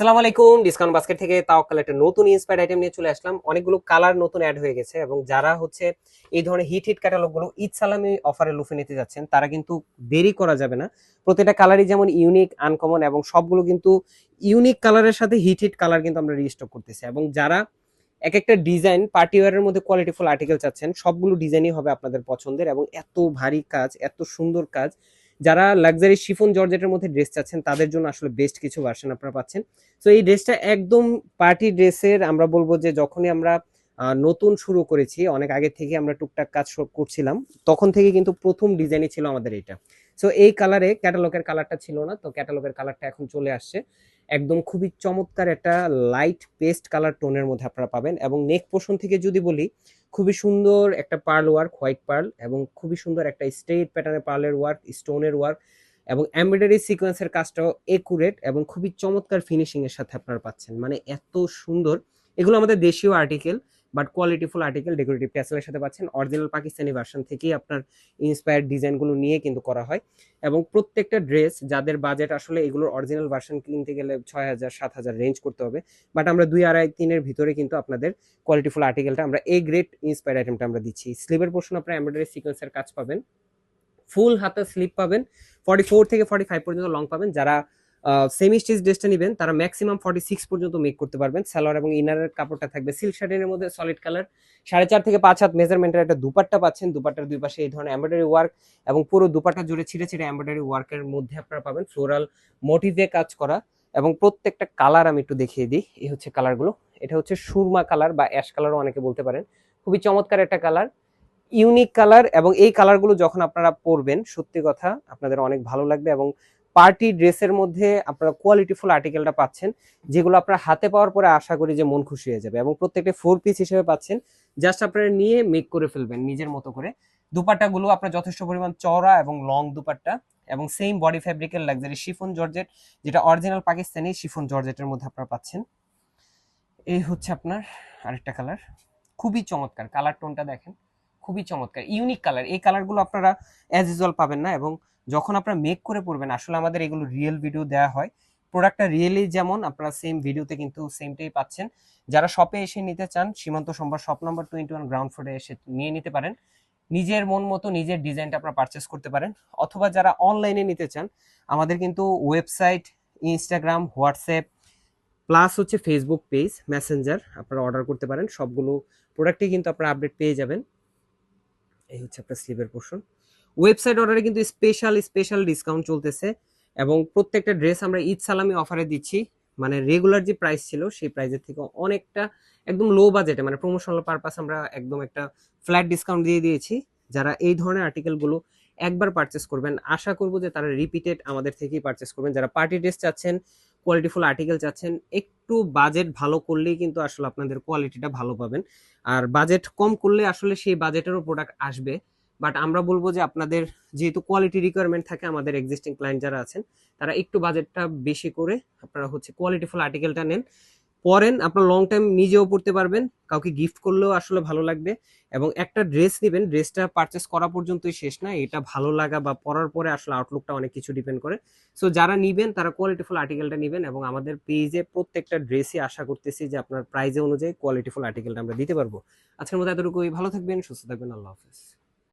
আসসালামু আলাইকুম, discount basket থেকে তাওয়াক্কাল একটা নতুন ইন্সপায়ার্ড আইটেম নিয়ে চলে আসলাম। অনেকগুলো কালার নতুন অ্যাড হয়ে গেছে এবং যারা হচ্ছে এই ধরনের হিট হিট ক্যাটালগগুলো ঈদ সালামি অফারে লুফে নিতে যাচ্ছেন, তারা কিন্তু দেরি করা যাবে না। প্রতিটা কালারই যেমন ইউনিক আনকমন এবং সবগুলো কিন্তু ইউনিক কালারের সাথে হিট হিট কালার কিন্তু আমরা রিস্টক করতেছি এবং যারা এক একটা ডিজাইন পার্টি ওয়ারের মধ্যে কোয়ালিটিফুল আর্টিকেল চাচ্ছেন, সবগুলো ডিজাইনই হবে আপনাদের পছন্দের এবং এত ভারী কাজ, এত সুন্দর কাজ যারা লাক্সারি শিফন জর্জেটের মধ্যে ড্রেস চাচ্ছেন, তাদের জন্য আসলে বেস্ট কিছু ভার্সন আপনারা পাচ্ছেন। তো এই ড্রেসটা একদম পার্টি ড্রেসের আমরা বলব যে যখনই আমরা নতুন শুরু করেছি, অনেক আগে থেকে আমরা টুকটাক কাজ করছিলাম, তখন থেকে কিন্তু প্রথম ডিজাইনই ছিল আমাদের এটা সো এই কালারে ক্যাটালগের কালারটা ছিল না, তো ক্যাটালগের কালারটা এখন চলে আসছে। একদম খুবই চমৎকার একটা লাইট পেস্ট কালার টোনের মধ্যে আপনারা পাবেন এবং নেক পোর্শন থেকে যদি বলি খুবই সুন্দর একটা পার্ল ওয়ার্ক, হোয়াইট পার্ল, এবং খুবই সুন্দর একটা স্ট্রেট প্যাটার্নের পার্লের ওয়ার্ক, স্টোনের ওয়ার্ক, এবং এমব্রয়ডারি সিকোয়েন্সের কাজটাও একুরেট এবং খুবই চমৎকার ফিনিশিংয়ের সাথে আপনারা পাচ্ছেন। মানে এত সুন্দর। এগুলো আমাদের দেশীয় article but qualityful article decorative ট্যাসেলের সাথে পাচ্ছেন। অরিজিনাল পাকিস্তানি ভার্সন থেকেই আপনার ইন্সপায়ার্ড ডিজাইনগুলো নিয়ে কিন্তু করা হয়। এবং প্রত্যেকটা ড্রেস যাদের বাজেট আসলে এগুলোর অরিজিনাল ভার্সন কিনতে গেলে ছয় হাজার, সাত হাজার রেঞ্জ করতে হবে। বাট আমরা দুই আড়াই তিনের ভিতরে কিন্তু আপনাদের কোয়ালিটিফুল আর্টিকেলটা আমরা এ গ্রেট ইন্সপায়ার্ড আইটেমটা আমরা দিচ্ছি। স্লিভের পোর্শন আপনার এমব্রয়ডারি সিকোয়েন্সের কাজ পাবেন। ফুল হাতা স্লিপ পাবেন। ফর্টি ফোর থেকে ফর্টি ফাইভ পর্যন্ত লং পাবেন। যারা সেমি স্টিচ ড্রেসটা নেবেন, তারা ম্যাক্সিমাম ফর্টি সিক্স পর্যন্ত মেক করতে পারবেন। সালোয়ার এবং ইনারের কাপড়টা থাকবে সিল্ক শার্টের মধ্যে সলিড কালার সাড়ে চার থেকে পাঁচ হাত মেজারমেন্টের একটা দুপাট্টা পাচ্ছেন। দুপাট্টার দুই পাশে এই ধরনের এমব্রয়ডারি ওয়ার্ক এবং পুরো দুপাট্টা জুড়ে ছিঁড়ে ছিঁড়ে এমব্রয়ডারি ওয়ার্কের মধ্যে আপনারা পাবেন ফ্লোরাল মোটিভে কাজ করা এবং প্রত্যেকটা কালার আমি একটু দেখিয়ে দিই। এই হচ্ছে কালারগুলো এটা হচ্ছে সুরমা কালার বা অ্যাশ কালারও অনেকে বলতে পারেন। খুবই চমৎকার একটা কালার ইউনিক কালার এবং এই কালারগুলো যখন আপনারা পরবেন, সত্যি কথা আপনাদের অনেক ভালো লাগবে এবং পার্টি ড্রেসের মধ্যে আপনারা কোয়ালিটিফুল আর্টিকেলটা পাচ্ছেন, যেগুলো আপনারা হাতে পাওয়ার পরে আশা করি যে মন খুশি হয়ে যাবে এবং প্রত্যেকটা ফোর পিস হিসেবে পাচ্ছেন। জাস্ট আপনারা নিয়ে মেক করে ফেলবেন নিজের মতো করে। দুপাট্টাগুলো আপনার যথেষ্ট পরিমাণ চওড়া এবং লং দুপাট্টা এবং সেম বডি ফ্যাব্রিকের লাক্সারি শিফন জর্জেট যেটা অরিজিনাল পাকিস্তানি শিফন জর্জেটের মধ্যে আপনারা পাচ্ছেন। এই হচ্ছে আপনার আরেকটা কালার খুবই চমৎকার। কালার টোনটা দেখেন, খুবই চমৎকার ইউনিক কালার এই কালারগুলো আপনারা অ্যাজ ইউজুয়াল পাবেন না এবং যখন আপনারা মেক করে পড়বেন, আসলে আমাদের এগুলো রিয়েল ভিডিও দেওয়া হয়। প্রোডাক্টটা রিয়েলি যেমন, আপনারা সেম ভিডিওতে কিন্তু সেমটাই পাচ্ছেন। যারা শপে এসে নিতে চান, Shimanto Shambhar shop number twenty one ground ফ্লোরে এসে নিয়ে নিতে পারেন। নিজের মন মতো নিজের ডিজাইনটা আপনারা পারচেস করতে পারেন। অথবা যারা অনলাইনে নিতে চান, আমাদের কিন্তু ওয়েবসাইট ইনস্টাগ্রাম হোয়াটসঅ্যাপ প্লাস হচ্ছে ফেসবুক পেজ মেসেঞ্জার আপনারা অর্ডার করতে পারেন। সবগুলো প্রোডাক্টই কিন্তু আপনারা আপডেট পেয়ে যাবেন। এই হচ্ছে আপনার স্লিভের পোর্শন ওয়েবসাইট অর্ডারে কিন্তু স্পেশাল স্পেশাল ডিসকাউন্ট চলতেছে এবং প্রত্যেকটা ড্রেস আমরা ঈদ সালামি অফারে দিচ্ছি। মানে রেগুলার যে প্রাইস ছিল, সেই প্রাইসের থেকে অনেকটা একদম লো বাজেটে মানে প্রমোশনাল পারপাস আমরা একদম একটা ফ্ল্যাট ডিসকাউন্ট দিয়ে দিয়েছি। যারা এই ধরনের আর্টিকেলগুলো একবার পারচেস করবেন, আশা করব যে তারা রিপিটেড আমাদের থেকেই পারচেস করবেন। যারা পার্টি ড্রেস চাচ্ছেন কোয়ালিটিফুল আর্টিকেল চাচ্ছেন, একটু বাজেট ভালো করলেই কিন্তু আসলে আপনাদের কোয়ালিটিটা ভালো পাবেন। আর বাজেট কম করলে আসলে সেই বাজেটেরও প্রোডাক্ট আসবে। বাট আমরা বলব যে আপনাদের যেহেতু কোয়ালিটি রিকোয়ারমেন্ট থাকে আমাদের এক্সিস্টিং ক্লায়েন্ট যারা আছেন, তারা একটু বাজেটটা বেশি করে আপনারা হচ্ছে কোয়ালিটিফুল আর্টিকেলটা নেন। পরেন, আপনার লং টাইম নিজেও পড়তে পারবেন, কাউকে গিফট করলেও আসলে ভালো লাগবে। এবং একটা ড্রেস নেবেন ড্রেসটা পারচেস করা পর্যন্তই শেষ না, এটা ভালো লাগা বা পরার পরে আসলে আউটলুকটা অনেক কিছু ডিপেন্ড করে। সো যারা নিবেন, তারা কোয়ালিটিফুল আর্টিকেলটা নেবেন এবং আমাদের পেজে প্রত্যেকটা ড্রেসই আশা করতেছি যে আপনার প্রাইজে অনুযায়ী কোয়ালিটিফুল আর্টিকেলটা আমরা দিতে পারব। আজকের মতো এতটুকুই, ভালো থাকবেন, সুস্থ থাকবেন, আল্লাহ হাফেজ।